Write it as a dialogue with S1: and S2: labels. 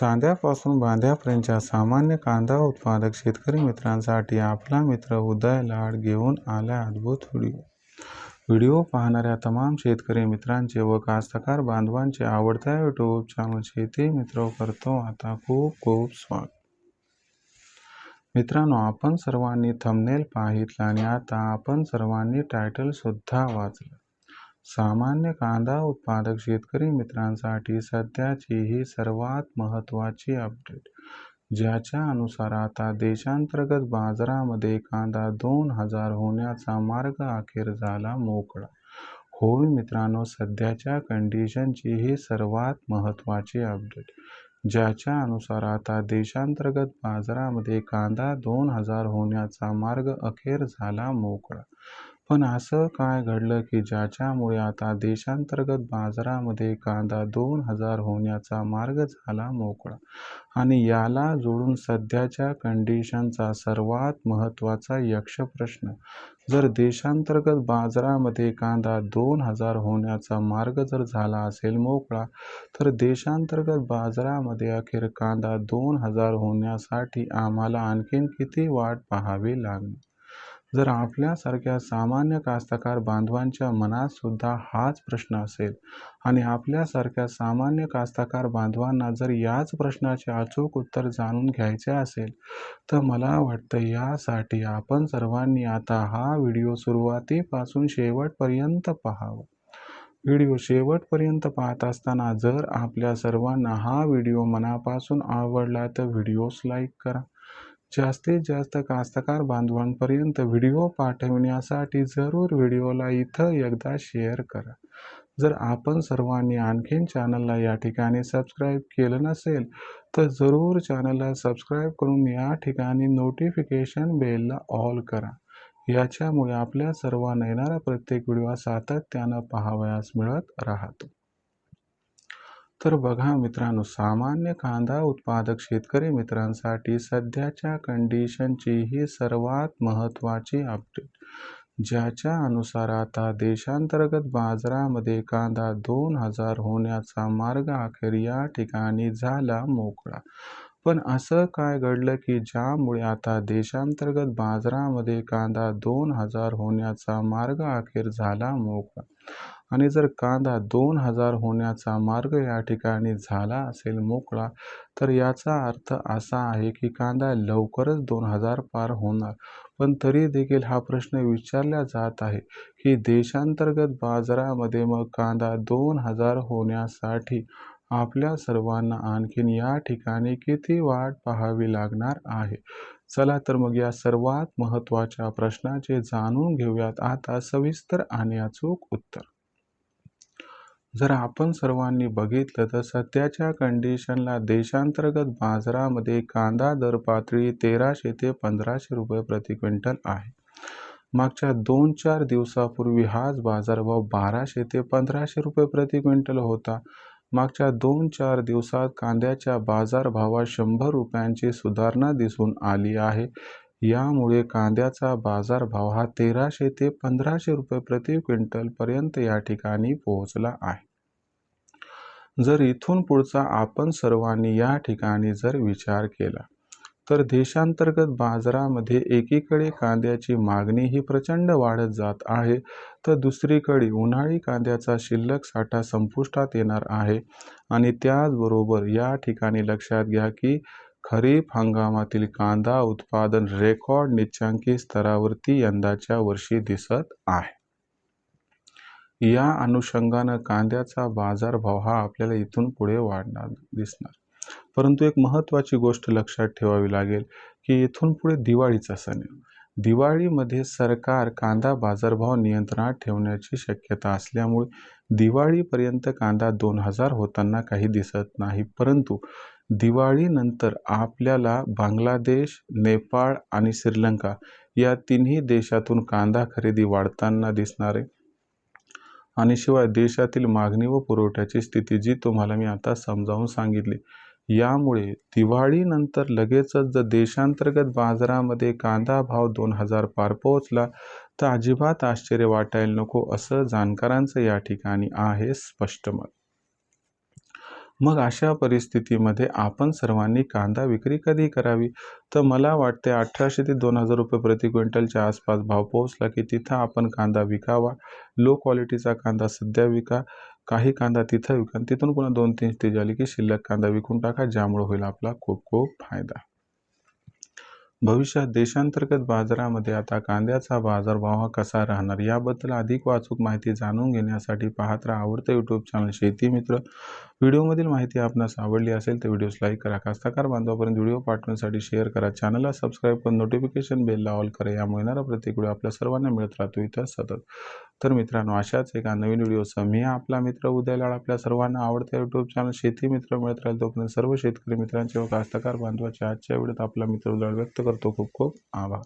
S1: चांद्यापासून बांध्यापर्यंतच्या सामान्य कांदा उत्पादक शेतकरी मित्रांसाठी आपला मित्र उदय लाड घेऊन आला अद्भुत व्हिडिओ. व्हिडिओ पाहणाऱ्या तमाम शेतकरी मित्रांचे व कास्तकार बांधवांचे आवडत्या यूट्यूब चॅनल शेती मित्र करतो आता खूप खूप स्वागत. मित्रांनो आपण सर्वांनी थंबनेल पाहितला आणि आता आपण सर्वांनी टायटल सुद्धा वाचलं. सामान्य कांदा उत्पादक शेतकरी मित्रांसाठी सध्याची ही सर्वात महत्त्वाची अपडेट ज्याच्या अनुसार आता देशांतर्गत बाजारामध्ये कांदा दोन हजार होण्याचा मार्ग अखेर झाला मोकळा. होय मित्रांनो सध्याच्या कंडिशनची ही सर्वात महत्त्वाची अपडेट ज्याच्या अनुसार आता देशांतर्गत बाजारामध्ये कांदा दोन हजार होण्याचा मार्ग अखेर झाला मोकळा. पण असं काय घडलं की ज्याच्यामुळे आता देशांतर्गत बाजारामध्ये कांदा दोन हजार होण्याचा मार्ग झाला मोकळा? आणि याला जोडून सध्याच्या कंडिशनचा सर्वात महत्त्वाचा यक्ष प्रश्न जर देशांतर्गत बाजारामध्ये कांदा दोन हजार होण्याचा मार्ग जर झाला असेल मोकळा तर देशांतर्गत बाजारामध्ये अखेर कांदा दोन हजार होण्यासाठी आम्हाला आणखीन किती वाट पाहावी लागणार? जर आपल्यासारख्या सामान्य कास्तकार बांधवांच्या मनात सुद्धा हाच प्रश्न असेल आणि आपल्यासारख्या सामान्य कास्तकार बांधवांना जर याच प्रश्नाचे अचूक उत्तर जाणून घ्यायचे असेल तर मला वाटतं यासाठी आपण सर्वांनी आता हा व्हिडिओ सुरुवातीपासून शेवटपर्यंत पाहावा. व्हिडिओ शेवटपर्यंत पाहत असताना जर आपल्या सर्वांना हा व्हिडिओ मनापासून आवडला तर व्हिडिओस लाईक करा. जास्तीत जास्त कास्तकार बांधवांपर्यंत व्हिडिओ पाठविण्यासाठी जरूर व्हिडिओला इथं एकदा शेअर करा. जर आपण सर्वांनी आणखीन चॅनलला या ठिकाणी सबस्क्राईब केलं नसेल तर जरूर चॅनलला सबस्क्राईब करून या ठिकाणी नोटिफिकेशन बेलला ऑल करा. याच्यामुळे आपल्या सर्वांना येणारा प्रत्येक व्हिडिओ सातत्यानं पाहावयास मिळत राहतो. तर बघा मित्रांनो सामान्य कांदा उत्पादक शेतकरी मित्रांसाठी सध्याच्या कंडिशनची ही सर्वात महत्त्वाची अपडेट ज्याच्या अनुसार आता देशांतर्गत बाजारामध्ये कांदा दोन हजार होण्याचा मार्ग अखेर या ठिकाणी झाला मोकळा. पण असं काय घडलं की ज्यामुळे आता देशांतर्गत बाजारामध्ये कांदा दोन हजार होण्याचा मार्ग अखेर झाला मोकळा? आणि जर कांदा दोन हजार होण्याचा मार्ग या ठिकाणी झाला असेल मोकळा तर याचा अर्थ असा आहे की कांदा लवकरच दोन हजार पार होणार. पण तरी देखील हा प्रश्न विचारला जात आहे की देशांतर्गत बाजारामध्ये मग कांदा दोन हजार होण्यासाठी आपल्या सर्वांना आणखीन या ठिकाणी किती वाट पाहावी लागणार आहे? चला तर मग या सर्वात महत्त्वाच्या प्रश्नाचे जाणून घेऊयात. आता सविस्तर आणि अचूक उत्तर. जर आपण सर्वांनी बघितलं तर सध्याच्या कंडिशनला देशांतर्गत बाजारामध्ये कांदा दर पातळी तेराशे ते पंधराशे रुपये प्रति क्विंटल आहे. मागच्या दोन चार दिवसापूर्वी हाच बाजारभाव बाराशे ते पंधराशे रुपये प्रति क्विंटल होता. मागच्या दोन चार दिवसात कांद्याच्या बाजारभावात शंभर रुपयांची सुधारणा दिसून आली आहे. यामुळे कांद्याचा बाजारभाव हा तेराशे ते पंधराशे रुपये प्रति क्विंटलपर्यंत या ठिकाणी पोहोचला आहे. जर इथून पुढचा आपण सर्वांनी या ठिकाणी जर विचार केला तर देशांतर्गत बाजारामध्ये एकीकडे कांद्याची मागणी ही प्रचंड वाढत जात आहे तर दुसरीकडे उन्हाळी कांद्याचा शिल्लक साठा संपुष्टात येणार आहे. आणि त्याचबरोबर या ठिकाणी लक्षात घ्या की खरीप हंगामातील कांदा उत्पादन रेकॉर्ड निच्चांकी स्तरावरती यंदाच्या वर्षी दिसत आहे. या अनुषंगानं कांद्याचा बाजारभाव हा आपल्याला इथून पुढे वाढणार दिसणार. परंतु एक महत्त्वाची गोष्ट लक्षात ठेवावी लागेल की इथून पुढे दिवाळीचा सण आहे दिवाळीमध्ये सरकार कांदा बाजारभाव नियंत्रणात ठेवण्याची शक्यता असल्यामुळे दिवाळीपर्यंत कांदा दोन हजार होताना काही दिसत नाही. परंतु दिवाळीनंतर आपल्याला बांगलादेश नेपाळ आणि श्रीलंका या तिन्ही देशातून कांदा खरेदी वाढताना दिसणार. आहे आणि शिवाय देशातील मागणी व पुरवठ्याची स्थिती जी तुम्हाला मी आता समजावून सांगितली यामुळे दिवाळीनंतर लगेचच जर देशांतर्गत बाजारामध्ये कांदा भाव दोन हजार पार पोहोचला तर अजिबात आश्चर्य वाटायला नको असं जाणकारांचं या ठिकाणी आहे स्पष्ट मत. मग अशा परिस्थितीमध्ये आपण सर्वांनी कांदा विक्री कधी करावी? तर मला वाटते अठराशे ते दोन हजार रुपये प्रति क्विंटलच्या आसपास भाव पोहोचला की तिथं आपण कांदा विकावा. लो क्वालिटीचा कांदा सध्या विका. काही कांदा तिथं विका तिथून पुन्हा दोन तीन स्टेज आली की शिल्लक कांदा विकून टाका ज्यामुळे होईल आपला खूप खूप फायदा. भविष्यात देशांतर्गत बाजारामध्ये आता कांद्याचा बाजारभाव हा कसा राहणार याबद्दल अधिक वाचूक माहिती जाणून घेण्यासाठी पाहत राहा आवडतं यूट्यूब चॅनल शेती मित्र. व्हिडिओमधील माहिती आपणास आवडली असेल तर व्हिडिओस लाईक करा कास्तकार बांधवापर्यंत व्हिडिओ पाठवण्यासाठी शेअर करा चॅनलला सबस्क्राईब करून नोटिफिकेशन बेलला ऑल करा यामुळे येणारा प्रत्येक व्हिडिओ आपल्या सर्वांना मिळत राहतो इथं सतत. तर मित्रांनो अशाच एका नवीन व्हिडिओसह मी आपला मित्र उदयलाड आपल्या सर्वांना आवडत्या यूट्यूब चॅनल शेती मित्र मिळत राहील तोपर्यंत सर्व शेतकरी मित्रांचे व कास्तकार बांधवाच्या आजच्या वेळेत आपला मित्र उदयलाड व्यक्त करतो. खूप खूप आभार.